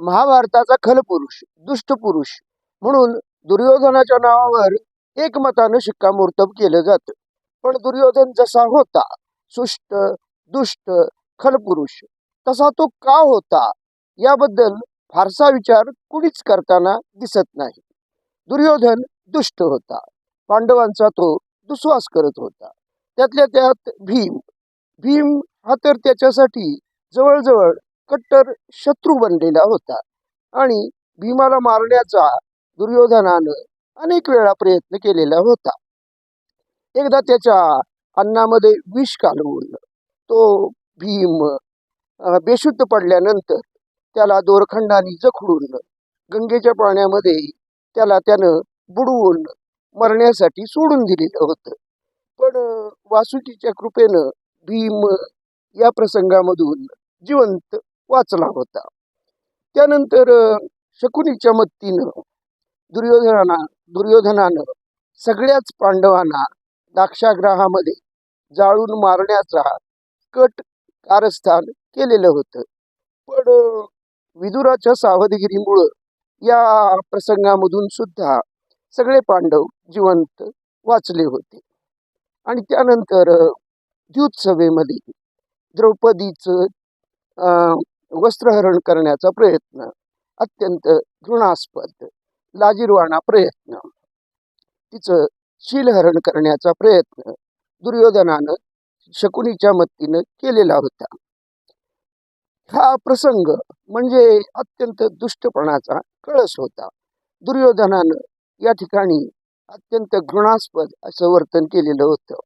महाभारताचा खलपुरुष दुष्ट पुरुष म्हणून दुर्योधनाच्या नावावर एकमतानं शिक्कामोर्तब केलं जातं. पण दुर्योधन जसा होता सुष्ट दुष्ट खलपुरुष तसा तो का होता याबद्दल फारसा विचार कुणीच करताना दिसत नाही. दुर्योधन दुष्ट होता पांडवांचा तो दुस्वास करत होता. त्यातल्या त्यात भीम भीम हा तर त्याच्यासाठी जवळजवळ कट्टर शत्रू बनलेला होता आणि भीमाला मारण्याचा दुर्योधनानं अनेक वेळा प्रयत्न केलेला होता. एकदा त्याच्या अन्नामध्ये विष कालवून तो भीम बेशुद्ध पडल्यानंतर त्याला दोरखंडाने जखडून गंगेच्या पाण्यामध्ये त्याला त्यानं बुडवून मरण्यासाठी सोडून दिलेलं होतं. पण वासुकीच्या कृपेनं भीम या प्रसंगामधून जिवंत वाचला होता. त्यानंतर शकुनीच्या मत्तीनं दुर्योधनाना दुर्योधनानं सगळ्याच पांडवांना दाक्षाग्रहामध्ये जाळून मारण्याचा कट कारस्थान केलेलं होतं. पण विदुराच्या सावधगिरीमुळं या प्रसंगामधून सुद्धा सगळे पांडव जिवंत वाचले होते. आणि त्यानंतर अं, द्रौपदीचं अं, वस्त्रहरण करण्याचा प्रयत्न अत्यंत घृणास्पद लाजीरवाणा प्रयत्न. तिचं शीलहरण करण्याचा प्रयत्न दुर्योधनानं शकुनीच्या मत्तीनं केलेला होता. हा प्रसंग म्हणजे अत्यंत दुष्टपणाचा कळस होता. दुर्योधनानं या ठिकाणी अत्यंत घृणास्पद असं वर्तन केलेलं होतं.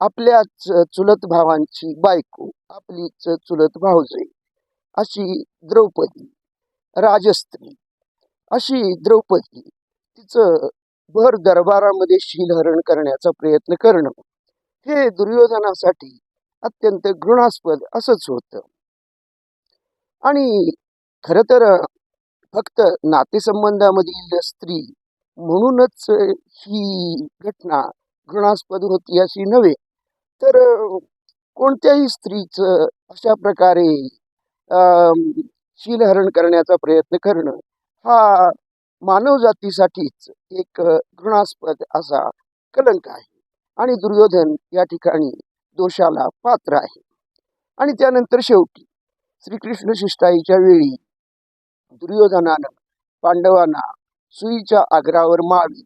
आपल्याच चुलत भावांची बायको आपलीच चुलत भावजई अशी द्रौपदी राजस्त्री अशी द्रौपदी तिचं भर दरबारामध्ये शीलहरण करण्याचा प्रयत्न करणं हे दुर्योधनासाठी अत्यंत घृणास्पद असंच होतं. आणि खर तर फक्त नातेसंबंधामधील स्त्री म्हणूनच ही घटना घृणास्पद होती अशी नव्हे तर कोणत्याही स्त्रीचं अशा प्रकारे शीलहरण करण्याचा प्रयत्न करणं हा मानवजातीसाठीच एक घृणास्पद असा कलंक आहे. आणि दुर्योधन या ठिकाणी दोषाला पात्र आहे. आणि त्यानंतर शेवटी श्रीकृष्ण शिष्टाईच्या वेळी दुर्योधनानं पांडवांना सुईच्या आग्रावर मावी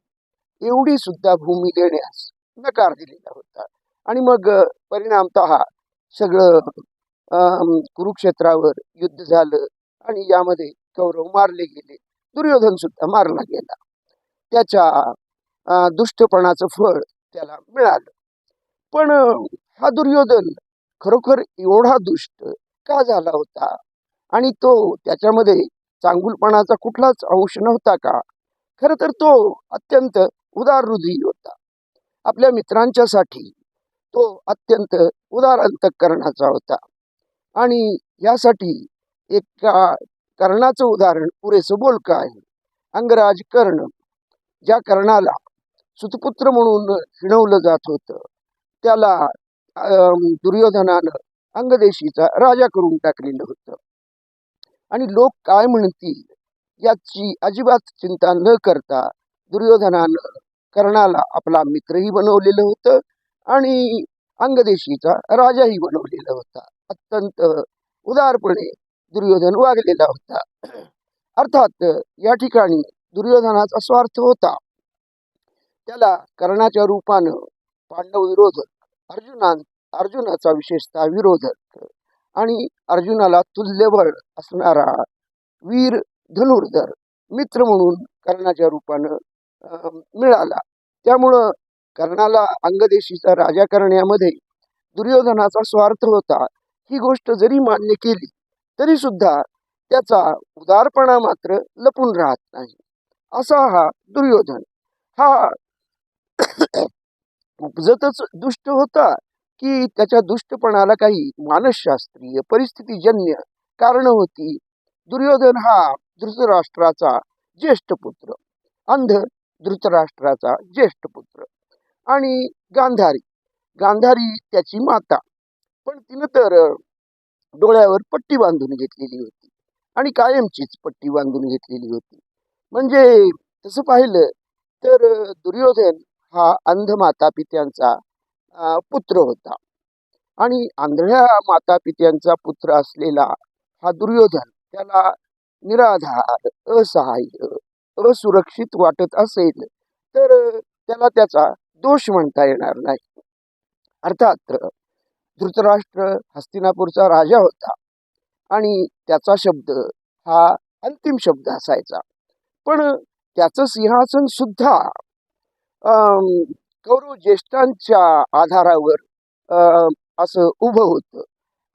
एवढी सुद्धा भूमी देण्यास नकार दिलेला होता. आणि मग परिणामत परिणामतः सगळं कुरुक्षेत्रावर युद्ध झालं आणि यामध्ये कौरव मारले गेले. दुर्योधन सुद्धा मारला गेला. त्याच्या दुष्टपणाचं फळ त्याला मिळालं. पण हा दुर्योधन खरोखर एवढा दुष्ट का झाला होता? आणि तो त्याच्यामध्ये चांगुलपणाचा कुठलाच अंश नव्हता का? खर तर तो अत्यंत उदार हृदयी होता. आपल्या मित्रांच्यासाठी तो अत्यंत उदार अंतकरणाचा होता. आणि यासाठी एका कर्णाचं उदाहरण पुरेसं बोलकं आहे. अंगराज कर्ण ज्या कर्णाला सुतपुत्र म्हणून हिणवलं जात होतं त्याला दुर्योधनानं अंगदेशीचा राजा करून टाकलेलं होतं. आणि लोक काय म्हणतील याची अजिबात चिंता न करता दुर्योधनानं कर्णाला आपला मित्रही बनवलेलं होतं आणि अंगदेशीचा राजाही बनवलेला होता. अत्यंत उदारपणे दुर्योधन वागलेला होता. अर्थात या ठिकाणी दुर्योधनाचा स्वार्थ होता. त्याला कर्णाच्या रूपानं पांडव विरोधक अर्जुनान अर्जुनाचा विशेषतः विरोधक आणि अर्जुनाला तुल्यबळ असणारा वीर धनुर्धर मित्र म्हणून कर्णाच्या रूपानं अं, मिळाला. त्यामुळं कर्णाला अंगदेशीचा राजा करण्यामध्ये दुर्योधनाचा स्वार्थ होता. ही गोष्ट जरी मान्य केली तरी सुद्धा त्याचा उदारपणा मात्र लपून राहत नाही. असा हा दुर्योधन. हा उपजतच दुष्ट होता की त्याच्या दुष्टपणाला काही मानसशास्त्रीय परिस्थितीजन्य कारण होती. दुर्योधन हा धृतराष्ट्राचा ज्येष्ठ पुत्र अंध धृतराष्ट्राचा ज्येष्ठ पुत्र आणि गांधारी. गांधारी त्याची माता. पण तिनं तर डोळ्यावर पट्टी बांधून घेतलेली होती आणि कायमचीच पट्टी बांधून घेतलेली होती. म्हणजे तसं पाहिलं तर दुर्योधन हा अंध माता पित्यांचा पुत्र होता. आणि आंधळ्या माता पित्यांचा पुत्र असलेला हा दुर्योधन त्याला निराधार असहाय्य असुरक्षित वाटत असेल तर त्याला त्याचा दोष म्हणता येणार नाही. अर्थात धृतराष्ट्र हस्तिनापूरचा राजा होता. आणि त्याचा शब्द हा अंतिम शब्द असायचा. पण त्याचं सिंहासन सुद्धा अं, कौरव ज्येष्ठांच्या आधारावर अं, असं उभं होतं.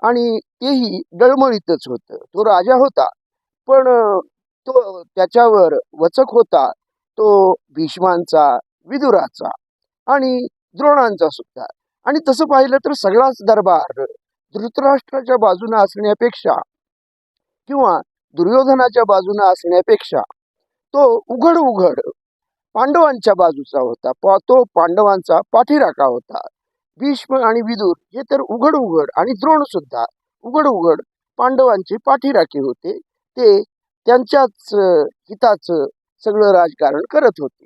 आणि तेही डळमळीतच होतं. तो राजा होता. पण तो त्याच्यावर वचक होता. तो भीष्मांचा विदुराचा आणि द्रोणांचा सुद्धा. आणि तसं पाहिलं तर सगळाच दरबार धृतराष्ट्राच्या बाजूने असण्यापेक्षा किंवा दुर्योधनाच्या बाजूने असण्यापेक्षा तो उघड उघड पांडवांच्या बाजूचा होता. पा- तो पांडवांचा पाठीराखा होता. भीष्म आणि विदुर हे तर उघड उघड आणि द्रोण सुद्धा उघड उघड पांडवांचे पाठीराखे होते. ते त्यांच्याच हिताचं सगळं राजकारण करत होते.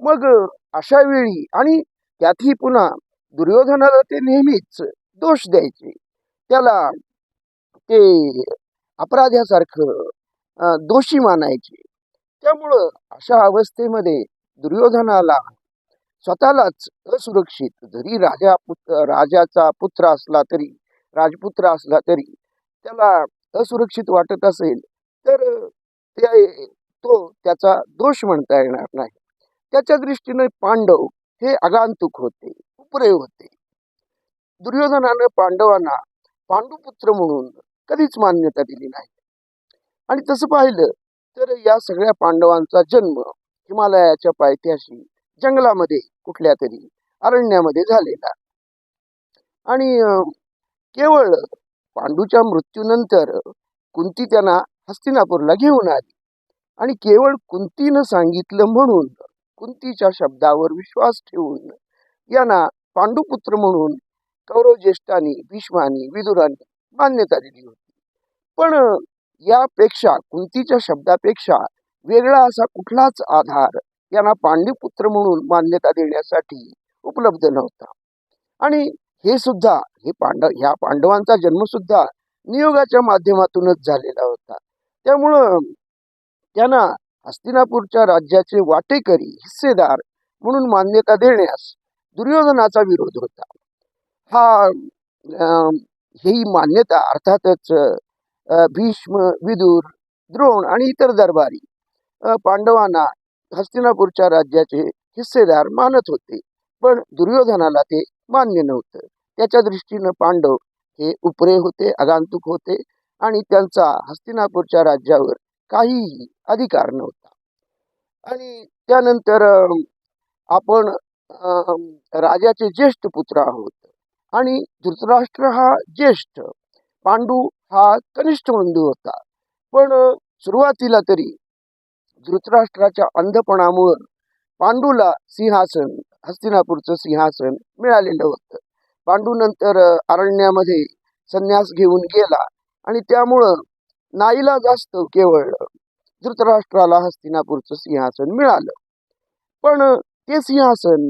मग अशा वेळी आणि त्यातही पुन्हा दुर्योधनाला ते नेहमीच दोष द्यायचे. त्याला ते अपराध्यासारखं दोषी मानायचे. त्यामुळं अशा अवस्थेमध्ये दुर्योधनाला स्वतःलाच असुरक्षित जरी राजा पुत्र राजाचा पुत्र असला तरी राजपुत्र असला तरी त्याला असुरक्षित वाटत असेल तर ते तो त्याचा दोष म्हणता येणार नाही. त्याच्या दृष्टीने पांडव हे अगांतुक होते. पुरे होते. दुर्योधनानं पांडवांना पांडुपुत्र म्हणून कधीच मान्यता दिली नाही. आणि तसं पाहिलं तर या सगळ्या पांडवांचा जन्म हिमालयाच्या पायथ्याशी जंगलामध्ये कुठल्या तरी अरण्यामध्ये झालेला. आणि केवळ पांडूच्या मृत्यूनंतर कुंती त्यांना हस्तिनापूरला घेऊन आली. आणि केवळ कुंतीनं सांगितलं म्हणून कुंतीच्या शब्दावर विश्वास ठेवून यांना पांडुपुत्र म्हणून कौरव ज्येष्ठांनी भीष्मानी विदुरांनी मान्यता दिली होती. पण यापेक्षा कुंतीच्या शब्दापेक्षा वेगळा असा कुठलाच आधार यांना पांडुपुत्र म्हणून मान्यता देण्यासाठी उपलब्ध नव्हता. आणि हे सुद्धा हे पांडव ह्या पांडवांचा जन्म सुद्धा नियोगाच्या माध्यमातूनच झालेला होता. त्यामुळं त्यांना हस्तिनापूरच्या राज्याचे वाटेकरी हिस्सेदार म्हणून मान्यता देण्यास दुर्योधनाचा विरोध होता. हा अं, ही मान्यता अर्थातच भीष्म विदुर द्रोण आणि इतर दरबारी पांडवांना हस्तिनापूरच्या राज्याचे हिस्सेदार मानत होते. पण दुर्योधनाला ते मान्य नव्हतं. त्याच्या दृष्टीनं पांडव हे उपरे होते आगांतुक होते आणि त्यांचा हस्तिनापूरच्या राज्यावर काहीही अधिकार नव्हता. आणि त्यानंतर आपण राजाचे ज्येष्ठ पुत्र आहोत. आणि धृतराष्ट्र हा ज्येष्ठ पांडू हा कनिष्ठ बंधू होता. पण सुरुवातीला तरी धृतराष्ट्राच्या अंधपणामुळं पांडूला सिंहासन हस्तिनापूरचं सिंहासन मिळालेलं होतं. पांडू नंतर अरण्यामध्ये संन्यास घेऊन गेला आणि त्यामुळं नाईला जास्त केवळ धृतराष्ट्राला हस्तिनापूरचं सिंहासन मिळालं. पण ते सिंहासन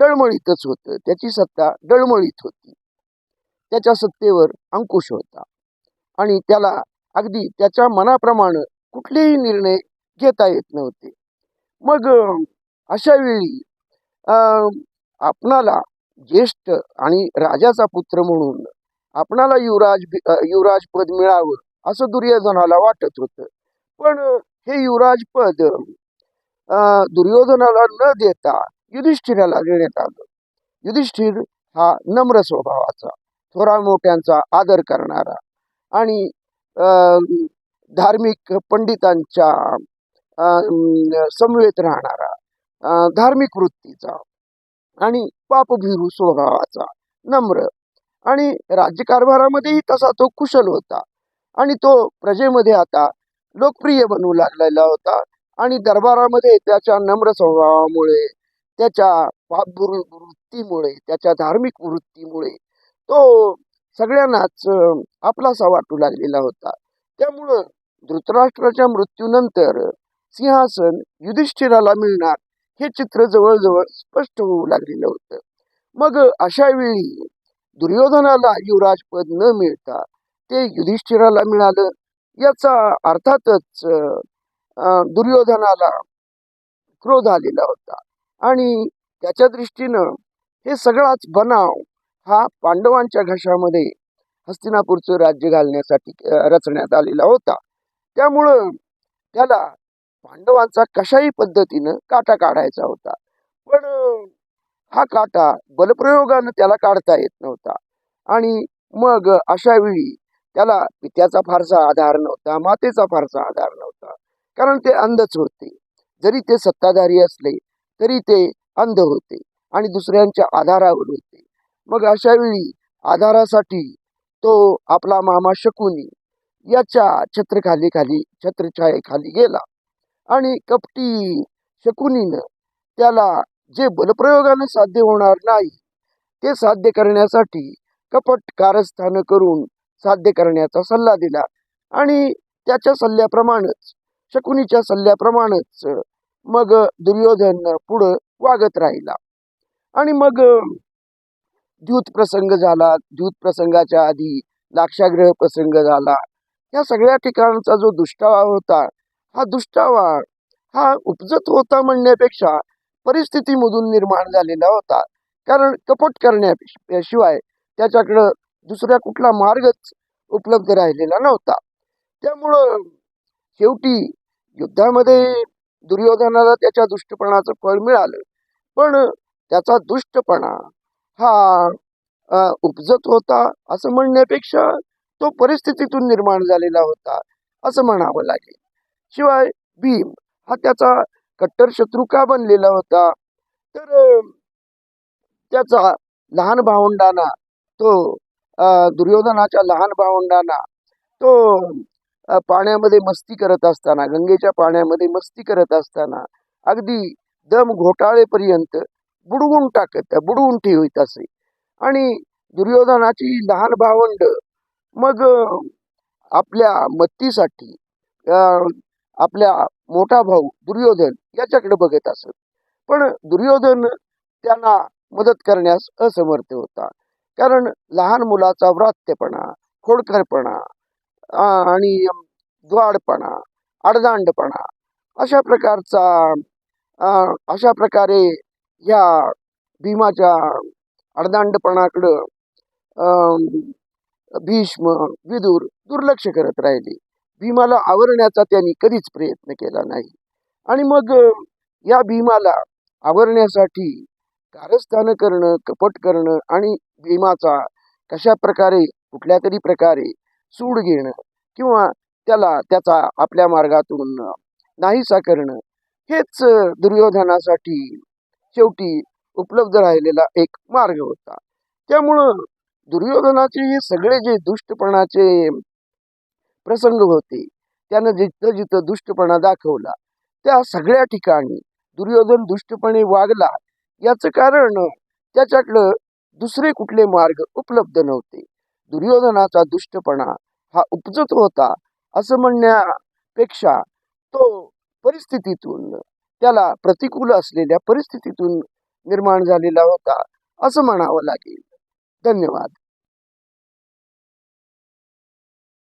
डळमळीतच होतं. त्याची सत्ता डळमळीत होती. त्याच्या सत्तेवर अंकुश होता. आणि त्याला अगदी त्याच्या मनाप्रमाणे कुठलेही निर्णय घेता येत नव्हते. मग अशा वेळी अं, आपणाला ज्येष्ठ आणि राजाचा पुत्र म्हणून आपणाला युवराज युवराज पद मिळावं असं दुर्योधनाला वाटत होतं. पण हे युवराज पद दुर्योधनाला न देता युधिष्ठिराला देण्यात आलं युधिष्ठिर हा नम्र स्वभावाचा थोरा मोठ्यांचा आदर करणारा आणि धार्मिक पंडितांच्या समवेत राहणारा धार्मिक वृत्तीचा आणि पापभिरू स्वभावाचा नम्र आणि राज्यकारभारामध्येही तसा तो कुशल होता आणि तो प्रजेमध्ये आता लोकप्रिय बनवू लागलेला होता आणि दरबारामध्ये त्याच्या नम्र स्वभावामुळे त्याच्या पापभूर वृत्तीमुळे त्याच्या धार्मिक वृत्तीमुळे तो सगळ्यांनाच आपलासा वाटू लागलेला होता. त्यामुळं धृतराष्ट्राच्या मृत्यूनंतर सिंहासन युधिष्ठिराला मिळणार हे चित्र जवळजवळ स्पष्ट होऊ लागलेलं होतं. मग अशा वेळी दुर्योधनाला युवराजपद न मिळता ते युधिष्ठिराला मिळालं. याचा अर्थातच दुर्योधनाला क्रोध आलेला होता. आणि त्याच्या दृष्टीनं हे सगळाच बनाव हा पांडवांच्या घशामध्ये हस्तिनापूरचं राज्य घालण्यासाठी रचण्यात आलेला होता. त्यामुळं त्याला पांडवांचा कशाही पद्धतीनं काटा काढायचा होता. पण हा काटा बलप्रयोगानं त्याला काढता येत नव्हता. आणि मग अशा वेळी त्याला पित्याचा फारसा आधार नव्हता मातेचा फारसा आधार नव्हता. कारण ते अंधच होते. जरी ते सत्ताधारी असले तरी ते अंध होते आणि दुसऱ्यांच्या आधारावर होते. मग अशावेळी आधारासाठी तो आपला मामा शकुनी याच्या छत्रखाली खाली छत्रछायेखाली गेला आणि कपटी शकुनीनं त्याला जे बलप्रयोगानं साध्य होणार नाही ते साध्य करण्यासाठी कपट कारस्थानं करून साध्य करण्याचा सल्ला दिला आणि त्याच्या सल्ल्याप्रमाणेच शकुनीच्या सल्ल्याप्रमाणेच मग दुर्योधन पुढं वागत राहिला. आणि मग द्यूत प्रसंग झाला. द्यूत प्रसंगाच्या आधी लाक्षाग्रह प्रसंग झाला. या सगळ्या ठिकाणचा जो दुष्टावा होता हा दुष्टावा हा उपजत होता म्हणण्यापेक्षा परिस्थितीमधून निर्माण झालेला होता. कारण कपट करण्याशिवाय त्याच्याकडं दुसऱ्या कुठला मार्गच उपलब्ध राहिलेला नव्हता. त्यामुळं शेवटी युद्धामध्ये दुर्योधनाला त्याच्या दुष्टपणाचं फळ मिळालं. पण त्याचा दुष्टपणा हा उपजत होता असं म्हणण्यापेक्षा तो परिस्थितीतून निर्माण झालेला होता असं म्हणावं लागेल. शिवाय भीम हा त्याचा कट्टर शत्रू का बनलेला होता? तर त्याचा लहान भावंडांना तो दुर्योधनाच्या लहान भावंडांना तो पाण्यामध्ये मस्ती करत असताना गंगेच्या पाण्यामध्ये मस्ती करत असताना अगदी दम घोटाळेपर्यंत बुडवून टाकत बुडवून ठेवित असे. आणि दुर्योधनाची लहान भावंड मग आपल्या मत्तीसाठी आपल्या मोठा भाऊ दुर्योधन याच्याकडे बघत असत. पण दुर्योधन त्यांना मदत करण्यास असमर्थ होता. कारण लहान मुलाचा व्रात्यपणा खोडकरपणा आणि द्वाडपणा अडदांडपणा अशा प्रकारचा अशा प्रकारे या भीमाच्या अडदांडपणाकडं भीष्म विदूर दुर्लक्ष करत राहिले. भीमाला आवरण्याचा त्यांनी कधीच प्रयत्न केला नाही. आणि मग या भीमाला आवरण्यासाठी कारस्थानं करणं कपट करणं आणि भीमाचा कशा प्रकारे कुठल्या तरी प्रकारे सूड घेणं किंवा त्याला त्याचा आपल्या मार्गातून नाहीसा करणं हेच दुर्योधनासाठी शेवटी उपलब्ध राहिलेला एक मार्ग होता. त्यामुळं दुर्योधनाचे हे सगळे जे दुष्टपणाचे प्रसंग होते त्यानं जिथं जिथं दुष्टपणा दाखवला त्या सगळ्या ठिकाणी दुर्योधन दुष्टपणे वागला. याचं कारण त्याच्याकडं दुसरे कुठले मार्ग उपलब्ध नव्हते. दुर्योधनाचा दुष्टपणा हा उपजत होता असं म्हणण्यापेक्षा तो परिस्थितीतून त्याला प्रतिकूल असलेल्या परिस्थितीतून निर्माण झालेला होता असं म्हणावं लागेल. धन्यवाद.